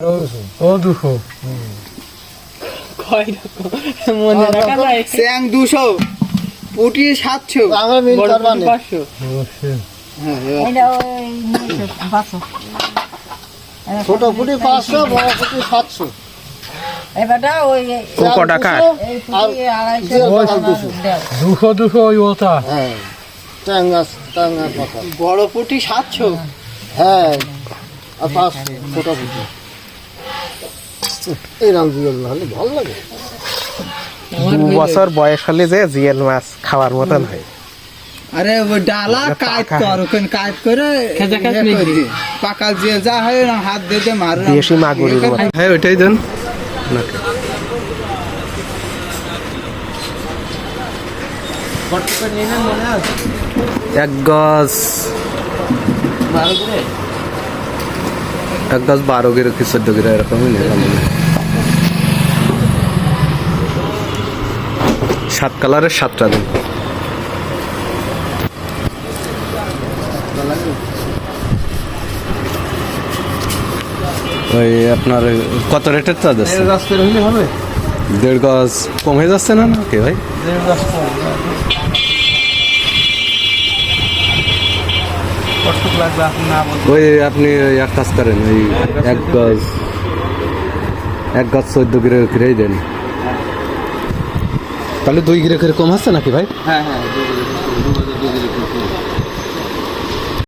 দুশো কয় রকম? মনে রাখা যায়। স্যাং দুশো পুটি সাতশো। আমরা মিল বড় করবা না। পাঁচশো। ওই ছোট ফুটি পাঁচশো বড় ফুটি সাতশো। দুশো। ওই ওটা। হ্যাঁ। বড় পুটি সাতশো। হ্যাঁ। আর পাঁচশো ছোট ফুটি এই রাম জিগল হলে ভালো লাগে। দু বছর বয়স হলে যে মাছ খাওয়ার মতন হয়। আরে ডালা কর ওখানে করে ইয়ে। পাকা যে যা হয় না হাত দিয়ে দিয়ে মারে। না। দেশি মাগুরের মতো। হ্যাঁ ওইটাই দেন। এক গজ। এক গজ বারো গিরে কি চোদ্দ গিরে এরকমই নিলাম মনে হয়। সাত কালারের সাতটা দিন ওই আপনার কত রেটের চা যাচ্ছে? দেড় গজ কম হয়ে যাচ্ছে না নাকি ভাই? ওই আপনি এক কাজ করেন ওই এক গজ এক গজ চোদ্দ গিরে কিরেই দেন। তাহলে দুই গ্রেকের কম আছে নাকি ভাই? হ্যাঁ হ্যাঁ